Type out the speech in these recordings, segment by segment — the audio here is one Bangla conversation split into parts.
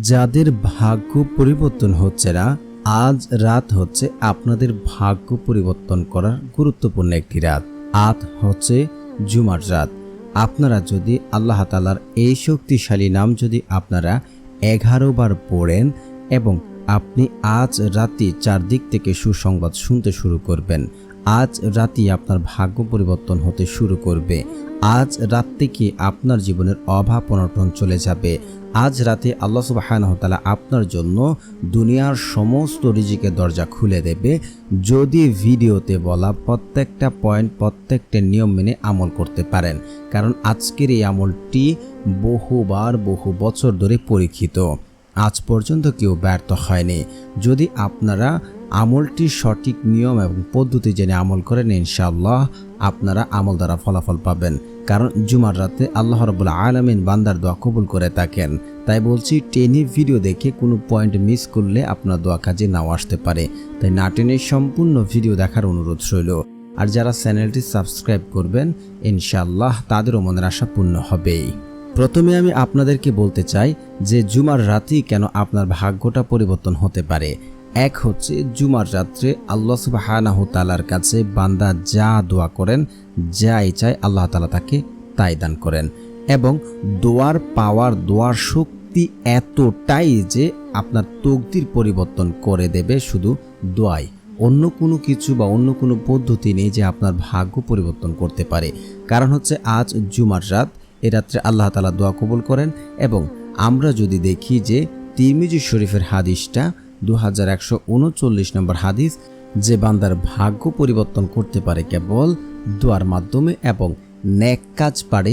যাদের ভাগ্য পরিবর্তন হচ্ছে না আজ রাত হচ্ছে আপনাদের ভাগ্য পরিবর্তন করার গুরুত্বপূর্ণ একটি রাত। আজ হচ্ছে জুমার রাত। আপনারা যদি আল্লাহ তালার এই শক্তিশালী নাম যদি আপনারা এগারো বার পড়েন এবং আপনি আজ রাতে চারদিক থেকে সুসংবাদ শুনতে শুরু করবেন আজ রাতে আপনার ভাগ্য পরিবর্তন হতে শুরু করবে। আজ রাত থেকে আপনার জীবনের অভাব অনটন চলে যাবে। আজ রাতে আল্লাহ সুবাহানহতালা আপনার জন্য দুনিয়ার সমস্ত রিজিকের দরজা খুলে দেবে। যদি ভিডিওতে বলা প্রত্যেকটা পয়েন্ট, প্রত্যেকটা নিয়ম মেনে আমল করতে পারেন। কারণ আজকের এই আমলটি বহুবার বহু বছর ধরে পরীক্ষিত। আজ পর্যন্ত কেউ ব্যর্থ হয়নি। যদি আপনারা আমলটির সঠিক নিয়ম এবং পদ্ধতি জেনে আমল করেন ইনশাআল্লাহ। আপনারা আমল দ্বারা ফলাফল পাবেন। কারণ জুমার রাতে আল্লাহ রবুল্লা আলমিন বান্দার দোয়া কবুল করে থাকেন। তাই বলছি, টেনে ভিডিও দেখে কোনো পয়েন্ট মিস করলে আপনার দোয়া কাজে নাও আসতে পারে। তাই না টেনে সম্পূর্ণ ভিডিও দেখার অনুরোধ রইল। আর যারা চ্যানেলটি সাবস্ক্রাইব করবেন, ইনশাআল্লাহ তাদেরও মনের আশা পূর্ণ হবেই। প্রথমে আমি আপনাদেরকে বলতে চাই যে, জুমার রাতেই কেন আপনার ভাগ্যটা পরিবর্তন হতে পারে? এক হচ্ছে জুমার রাত্রে আল্লাহ সুবাহানাহু তালার কাছে বান্দা যা দোয়া করেন, যাই চায় আল্লাহ তালা তাকে তাই দান করেন। এবং দোয়ার পাওয়ার, দোয়ার শক্তি এতটাই যে আপনার তকদির পরিবর্তন করে দেবে শুধু দোয়াই। অন্য কোনো কিছু বা অন্য কোনো পদ্ধতি নেই যে আপনার ভাগ্য পরিবর্তন করতে পারে। কারণ হচ্ছে আজ জুমার রাত, এ রাত্রে আল্লাহ তালা দোয়া কবুল করেন এবং আমরা যদি দেখি যে তিরমিজি শরীফের হাদিসটা দু হাজার একশো উনচল্লিশ নম্বর হাদিস, যে বান্দার ভাগ্য পরিবর্তন করতে পারে কেবল দোয়ার মাধ্যমে এবং ন্যাক কাজ পারে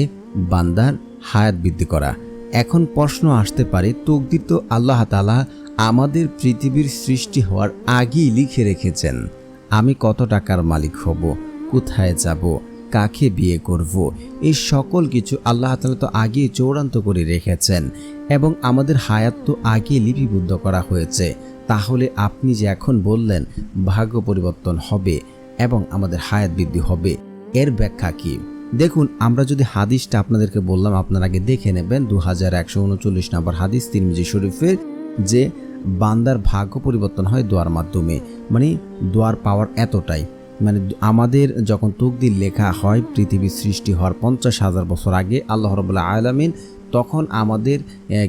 বান্দার হায়াত বৃদ্ধি করা। এখন প্রশ্ন আসতে পারে, তকদির তো আল্লাহ তালা আমাদের পৃথিবীর সৃষ্টি হওয়ার আগেই লিখে রেখেছেন। আমি কত টাকার মালিক হব, কোথায় যাব, কাকে বিয়ে করব, এই সকল কিছু আল্লাহ তালা তো আগেই চূড়ান্ত করে রেখেছেন এবং আমাদের হায়াত তো আগে লিপিবদ্ধ করা হয়েছে। তাহলে আপনি যে এখন বললেন, ভাগ্য পরিবর্তন হবে এবং আমাদের হায়াত বৃদ্ধি হবে। এর ব্যাখ্যা কি? দেখুন, আমরা যদি হাদিসটা আপনাদেরকে বললাম, আপনারা আগে দেখে নেবেন। দু হাজার একশো উনচল্লিশ নম্বর হাদিস তিরমিজি শরীফের যে বান্দার ভাগ্য পরিবর্তন হয় দোয়ার মাধ্যমে। মানে দোয়ার পাওয়ার এতটাই। মানে আমাদের যখন তকদির লেখা হয়, পৃথিবীর সৃষ্টি হওয়ার পঞ্চাশ হাজার বছর আগে, আল্লাহ রবুল্লাহ আলমিন তখন আমাদের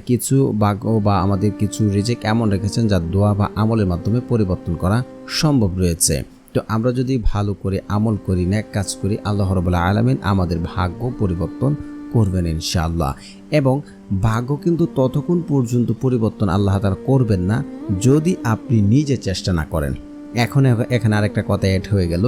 কিছু ভাগ্য বা আমাদের কিছু রেজেক এমন রেখেছেন যা দোয়া বা আমলের মাধ্যমে পরিবর্তন করা সম্ভব রয়েছে। তো আমরা যদি ভালো করে আমল করি ন্যাক কাজ করি, আল্লাহ রবুল্লাহ আলমিন আমাদের ভাগ্য পরিবর্তন করবেন ইনশাআল্লাহ। এবং ভাগ্য কিন্তু ততক্ষণ পর্যন্ত পরিবর্তন আল্লাহ তারা করবেন না যদি আপনি নিজে চেষ্টা না করেন। এখন এখানে আরেকটা কথা অ্যাড হয়ে গেল,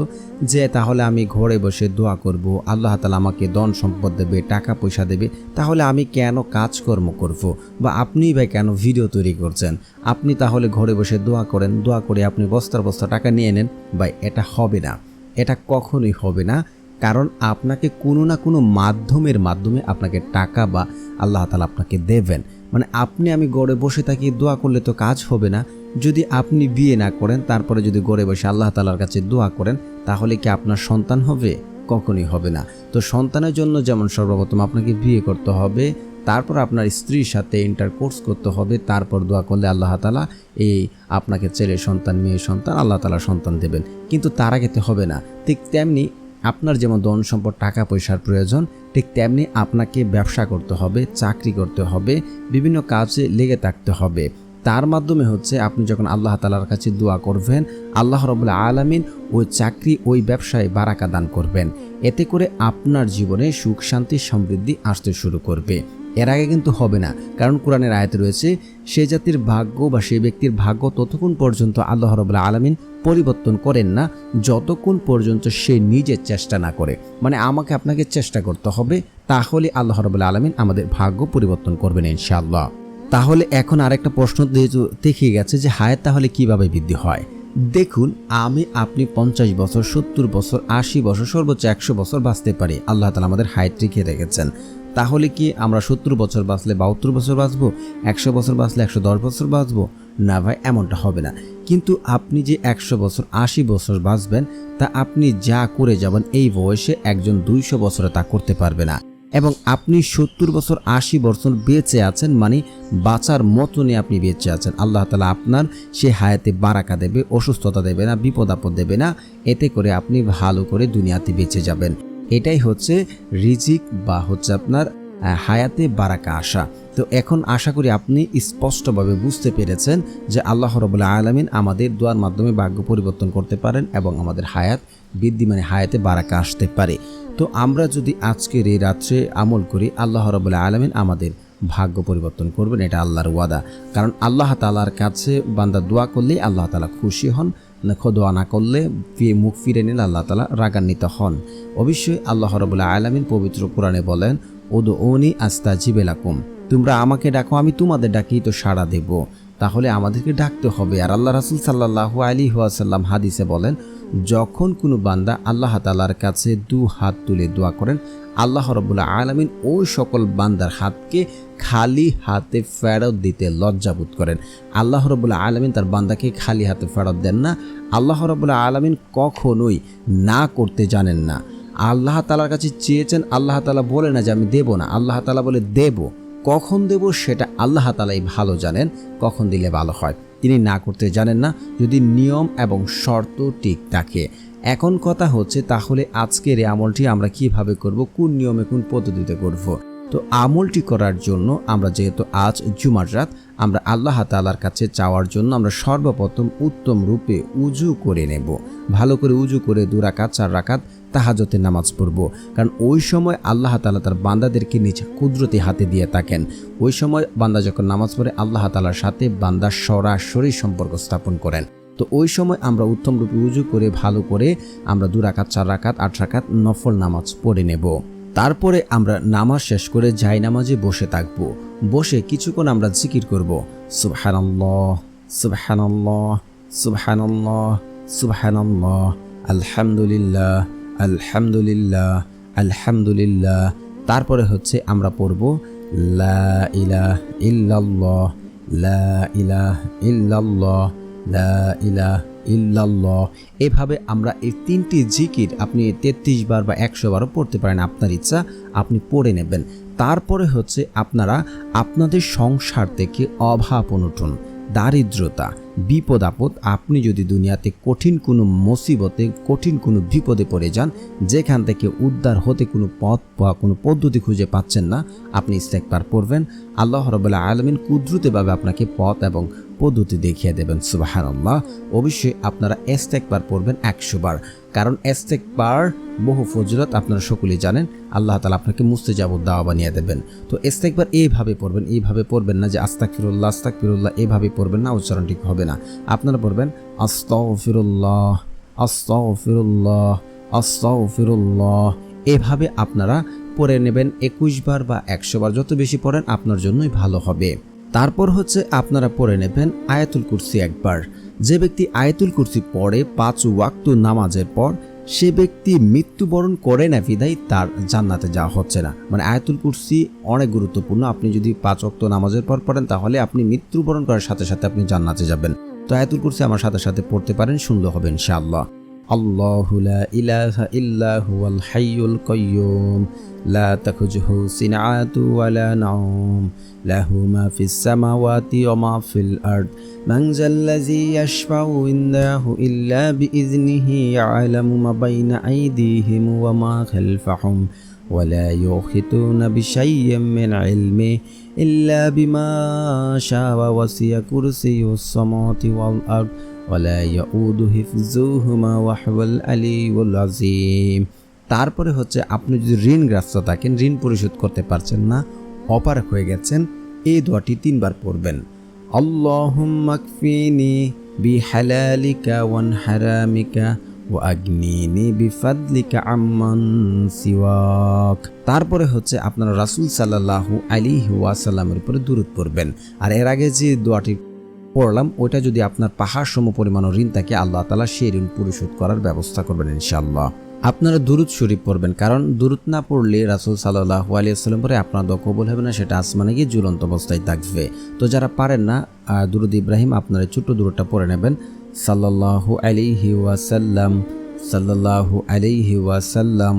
যে তাহলে আমি ঘরে বসে দোয়া করব, আল্লাহ তালা আমাকে ধন সম্পদ দেবে, টাকা পয়সা দেবে, তাহলে আমি কেন কাজকর্ম করব? বা আপনি ভাই কেন ভিডিও তৈরি করছেন? আপনি তাহলে ঘরে বসে দোয়া করেন, দোয়া করে আপনি বস্তার বস্তা টাকা নিয়ে নেন, ভাই, এটা হবে না। এটা কখনোই হবে না, কারণ আপনাকে কোনো না কোনো মাধ্যমের মাধ্যমে আপনাকে টাকা বা আল্লাহ তালা আপনাকে দেবেন। মানে আপনি আমি গড়ে বসে থাকি, দোয়া করলে তো কাজ হবে না যদি আপনি বিয়ে না করেন, তারপরে যদি গড়ে বসে আল্লাহ তালার কাছে দোয়া করেন, তাহলে কি আপনার সন্তান হবে? কখনই হবে না। তো সন্তানের জন্য যেমন সর্বপ্রথম আপনাকে বিয়ে করতে হবে, তারপর আপনার স্ত্রীর সাথে ইন্টার কোর্স করতে হবে, তারপর দোয়া করলে আল্লাহ তালা এই আপনাকে ছেলে সন্তান, মেয়ে সন্তান, আল্লাহ তালা সন্তান দেবেন। কিন্তু তার আগেতে হবে না। ঠিক তেমনি আপনার যেমন ধন সম্পদ, টাকা পয়সার প্রয়োজন, ঠিক তেমনি আপনাকে ব্যবসা করতে হবে, চাকরি করতে হবে, বিভিন্ন কাজে লেগে থাকতে হবে। তার মাধ্যমে হচ্ছে আপনি যখন আল্লাহ তালার কাছে দোয়া করবেন, আল্লাহ রবুল্লা আলমিন ওই চাকরি, ওই ব্যবসায় বারাকা দান করবেন। এতে করে আপনার জীবনে সুখ, শান্তি, সমৃদ্ধি আসতে শুরু করবে। এর আগে কিন্তু হবে না, কারণ কোরআনের আয়তে রয়েছে, সে জাতির ভাগ্য বা সেই ব্যক্তির ভাগ্য ততক্ষণ পর্যন্ত আল্লাহ রবুল্লা আলমিন পরিবর্তন করেন না, যতক্ষণ পর্যন্ত সে নিজের চেষ্টা না করে। মানে আমাকে আপনাকে চেষ্টা করতে হবে, তাহলে আল্লাহ রবুল্লা আলমিন আমাদের ভাগ্য পরিবর্তন করবেন ইনশাআল্লাহ। তাহলে এখন আরেকটা প্রশ্ন দেখিয়ে গেছে যে হায়াত তাহলে কীভাবে বৃদ্ধি হয়? দেখুন, আমি, আপনি পঞ্চাশ বছর, সত্তর বছর, আশি বছর, সর্বোচ্চ একশো বছর বাঁচতে পারি। আল্লাহ তালা আমাদের হায়াত রেখে রেখেছেন। তাহলে কি আমরা সত্তর বছর বাঁচলে বাহাত্তর বছর বাঁচবো? একশো বছর বাঁচলে একশো দশ বছর বাঁচবো? না ভাই, এমনটা হবে না। কিন্তু আপনি যে একশো বছর, আশি বছর বাঁচবেন, তা আপনি যা করে যাবেন, এই বয়সে একজন দুইশো বছরে তা করতে পারবে না। এবং আপনি সত্তর বছর আশি বছর বেঁচে আছেন মানে বাঁচার মতনই আপনি বেঁচে আছেন। আল্লাহ তালা আপনার সে হায়াতে বারাকা দেবে, অসুস্থতা দেবে না, বিপদ আপদ দেবে না, এতে করে আপনি ভালো করে দুনিয়াতে বেঁচে যাবেন। এটাই হচ্ছে রিজিক বা হচ্ছে আপনার হায়াতে বারাকা আসা তো এখন আশা করি আপনি স্পষ্টভাবে বুঝতে পেরেছেন যে আল্লাহ রবুল্লা আলমিন আমাদের দোয়ার মাধ্যমে ভাগ্য পরিবর্তন করতে পারেন এবং আমাদের হায়াত বৃদ্ধি মানে হায়াতে বারাকা আসতে পারে। তো আমরা যদি আজকের এই রাত্রে আমল করি, আল্লাহ রবুল্লা আলমিন আমাদের ভাগ্য পরিবর্তন করবেন, এটা আল্লাহর ওয়াদা। কারণ আল্লাহ তালার কাছে বান্দা দোয়া করলেই আল্লাহ তালা খুশি হন, না দোয়া না করলে মুখ ফিরে নিলে আল্লাহ তালা রাগান্বিত হন। অবশ্যই আল্লাহ রবুল্লা আলমিন পবিত্র কোরআনে বলেন ওদো ওনি আস্তা জিবেলাকুম তোমরা আমাকে ডাকো, আমি তোমাদের ডাকি তো সাড়া দেব। তাহলে আমাদেরকে ডাকতে হবে। আর আল্লাহ রাসুল সাল্লাহ আলী ওয়াসাল্লাম হাদিসে বলেন যখন কোনো বান্দা আল্লাহ তালার কাছে দু হাত তুলে দোয়া করেন, আল্লাহ রবুল্লা আলমিন ওই সকল বান্দার হাতকে খালি হাতে ফেরত দিতে লজ্জাবোধ করেন। আল্লাহ রবুল্লা আলমিন তার বান্দাকে খালি হাতে ফেরত দেন না। আল্লাহ রবুল্লা আলমিন কখনোই না করতে জানেন না। আল্লাহ তালার কাছে চেয়েছেন, আল্লাহ তালা বলে না যে আমি দেব না। আল্লাহ তালা বলে, দেব। কখন দেব সেটা আল্লাহ তালাই ভালো জানেন, কখন দিলে ভালো হয়। তিনি না করতে জানেন না যদি নিয়ম এবং শর্ত ঠিক থাকে। এখন কথা হচ্ছে, তাহলে আজকের এই আমলটি আমরা কীভাবে করব, কোন নিয়মে কোন পদ্ধতিতে করব? তো আমলটি করার জন্য আমরা যেহেতু আজ জুমার রাত, আমরা আল্লাহ তালার কাছে চাওয়ার জন্য আমরা সর্বপ্রথম উত্তম রূপে উজু করে নেব। ভালো করে উজু করে দু রাকাত চার রাকাত তাহাজতে নামাজ পড়ব। কারণ ওই সময় আল্লাহ তালা তার বান্দাদেরকে নিজ কুদরতি হাতে দিয়ে থাকেন। ওই সময় বান্দা যখন নামাজ পড়ে, আল্লাহ তালার সাথে বান্দা সরাসরি সম্পর্ক স্থাপন করেন। তো ওই সময় আমরা উত্তম রূপে উজু করে, ভালো করে আমরা দু রাকাত, চার রাকাত, আট রাকাত নফল নামাজ পড়ে নেব। তারপরে আমরা নামাজ শেষ করে যাই নামাজে বসে থাকব। বসে কিছুক্ষণ আমরা জিকির করব। সুবহানাল্লাহ সুবহানাল্লাহ সুবহানাল্লাহ সুবহানাল্লাহ, আলহামদুলিল্লাহ আলহামদুলিল্লাহ আলহামদুলিল্লাহ। তারপরে হচ্ছে আমরা পড়ব, লা লা লা এভাবে আমরা এই তিনটি জিকির আপনি তেত্রিশ বার বা একশো বারও পড়তে পারেন আপনার ইচ্ছা, আপনি পড়ে নেবেন। তারপরে হচ্ছে আপনারা আপনাদের সংসার থেকে অভাব অনটন, দারিদ্রতা বিপদ আপদ, আপনি যদি দুনিয়াতে কঠিন কোনো মুসিবতে, কঠিন কোনো বিপদে পড়ে যান, যেখান থেকে উদ্ধার হতে কোনো পথ বা কোনো পদ্ধতি খুঁজে পাচ্ছেন না, আপনি ইস্তেকবার পড়বেন। আল্লাহ রবাল্লাহ আলমিন কুদরতিভাবে আপনাকে পথ এবং পদ্ধতি দেখিয়ে দেবেন সুবাহান্লাহ অবশ্যই আপনারা এস্তেকবার পড়বেন একশো বার কারণ এস্তেকবার বহু ফজরত আপনারা সকলেই জানেন, আল্লাহ তালা আপনাকে মুস্তে যাবত দাওয়া বানিয়ে দেবেন। তো এস্তেকবার এইভাবে পড়বেন এইভাবে পড়বেন না যে আস্তাক ফিরুল্লাহ আস্তাক ফিরুল্লাহ এইভাবে পড়বেন না, উচ্চারণ ঠিক হবে না, আপনারা পড়বেন আস্তাও ফিরুল্লাহ আস্তাও ফিরুল্লাহ আস্তাও ফিরুল্লাহ এভাবে আপনারা পড়ে নেবেন একুশ বার বা একশো বার, যত বেশি পড়েন আপনার জন্যই ভালো হবে। তারপর হচ্ছে আপনারা পড়ে নেবেন আয়াতুল কুরসি একবার। যে ব্যক্তি আয়াতুল কুরসি পড়ে পাঁচ ওয়াক্ত নামাজের পর সে ব্যক্তি মৃত্যুবরণ করে না বিদায়, তার জান্নাতে যাওয়া হচ্ছে না। মানে আয়াতুল কুরসি অনেক গুরুত্বপূর্ণ। আপনি যদি পাঁচ অক্ত নামাজের পর পড়েন, তাহলে আপনি মৃত্যুবরণ করার সাথে সাথে আপনি জান্নাতে যাবেন। তো আয়াতুল কুরসি আমার সাথে সাথে পড়তে পারেন, সুন্দর হবে ইনশাআল্লাহ। الله لا إله إلا هو الحي القيوم. لا تخجه سنعة ولا نوم له ما في السماوات وما في الأرض. من ذا الذي يشفع عنده إلا بإذنه يعلم ما بين أيديهم وما خلفهم. ولا يحيطون بشيء من علمه إلا بما شاء. وسع كرسي السماوات والأرض. তারপরে হচ্ছে আপনি যদি ঋণগ্রাস্ত থাকেন, ঋণ পরিশোধ করতে পারছেন না অপার হয়ে গেছেন, এই দোয়াটি তিনবার পড়বেন। ওয়ান হারামিকা তারপরে হচ্ছে আপনার রাসুল সাল্লাহ আলী ওয়াসাল্লামের উপরে দূরত পড়বেন। আর এর আগে যে দোয়াটি পড়লাম, ওইটা যদি আপনার পাহাড় সম পরিমাণ ঋণ থাকে, আল্লাহ তালা সেই ঋণ পরিশোধ করার ব্যবস্থা করবেন ইনশাল্লাহ আপনারা দুরুদ শরীফ পড়বেন, কারণ দুরুদ না পড়লে রাসুল সাল্লাহ আলিয়াল্লাম পরে আপনার দোয়া কবুল হবে না, সেটা আসমানে গিয়ে ঝুলন্ত অবস্থায় থাকবে। তো যারা পারেন না দুরুদ ইব্রাহিম, আপনারা ছোট্ট দূরটা পড়ে নেবেন। সাল্লাল্লাহু আলাইহি ওয়াসাল্লাম, সাল্লাল্লাহু আলাইহি ওয়াসাল্লাম,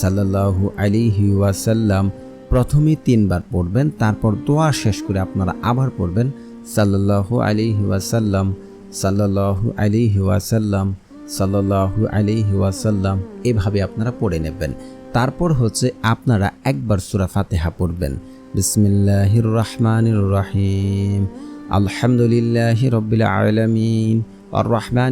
সাল্লাল্লাহু আলাইহি ওয়াসাল্লাম প্রথমে তিনবার পড়বেন, তারপর দোয়া শেষ করে আপনারা আবার পড়বেন। সাল্লাল্লাহু আলিহি ওয়াসাল্লাম সাল্লু আলিহি ওয়াসাল্লাম সাল্লু আলিহি ওয়াসাল্লাম, এভাবে আপনারা পড়ে নেবেন। তারপর হচ্ছে আপনারা একবার সুরা ফাতেহা পড়বেন। বিসমিল্লাহির রহমানির রহিম। আলহামদুলিল্লাহ রবিল আলমিন। আর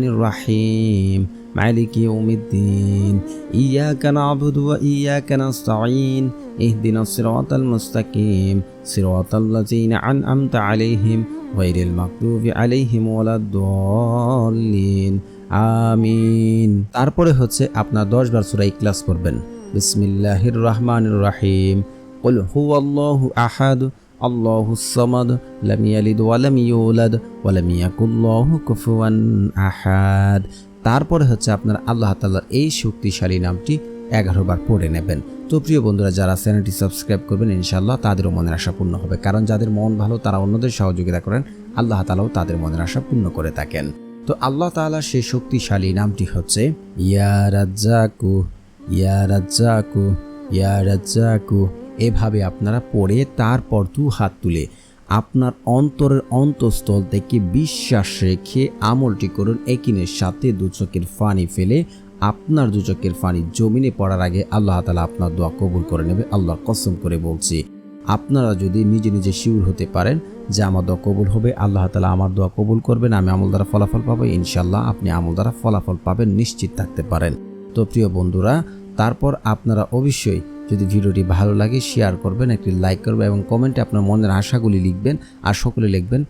রহিম। মালিক ইয়াউমিদ্দিন ইয়াকা না'বুদু ওয়া ইয়াকা নাস্তাঈন ইহদিনাস সিরাতাল মুস্তাকিম সিরাতাল লাযিনা আন'আমতা আলাইহিম গায়রিল মাগদুবি আলাইহিম ওয়ালাদ-দাল্লিন আমিন তারপরে হচ্ছে আপনার দশ বার সূরা ইখলাস পড়বেন বিসমিল্লাহির রহমানির রহিম قل هو الله أحد الله الصمد لم يلد ولم يولد ولم يكن له كفوا أحد তারপরে হচ্ছে আপনার আল্লাহ তাআলার এই শক্তিশালী নামটি এগারো বার পড়ে নেবেন। তো প্রিয় বন্ধুরা, যারা চ্যানেলটি সাবস্ক্রাইব করবেন, ইনশাআল্লাহ তাদেরও মনের আশা পূর্ণ হবে। কারণ যাদের মন ভালো, তারা অন্যদের সহযোগিতা করেন, আল্লাহ তালাও তাদের মনের আশা পূর্ণ করে থাকেন। তো আল্লাহ তাআলার সেই শক্তিশালী নামটি হচ্ছে, ইয়া রাজ্জাকু ইয়া রাজ্জাকু ইয়া রাজ্জাকু। এভাবে আপনারা পড়ে তারপর দু হাত তুলে আপনার অন্তরের অন্তঃস্থল থেকে বিশ্বাস রেখে আমলটি করুন। একিনের সাথে দু চোখের ফানি ফেলে আপনার দু চোখের ফানি জমিনে পড়ার আগে আল্লাহ তালা আপনার দোয়া কবুল করে নেবে। আল্লাহর কসম করে বলছি, আপনারা যদি নিজে নিজে শিউর হতে পারেন যে আমার দোয়া কবুল হবে, আল্লাহ তালা আমার দোয়া কবুল করবেন, আমি আমল দ্বারা ফলাফল পাবো ইনশাল্লাহ আপনি আমল দ্বারা ফলাফল পাবেন, নিশ্চিত থাকতে পারেন। তো প্রিয় বন্ধুরা, তারপর আপনারা অবশ্যই যদি ভিডিওটি ভালো লাগে শেয়ার করবেন, একটি লাইক করবেন এবং কমেন্টে আপনার মনের আশাগুলি লিখবেন আর সকলে লিখবেন,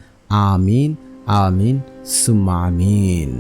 আমিন আমিন সুমামিন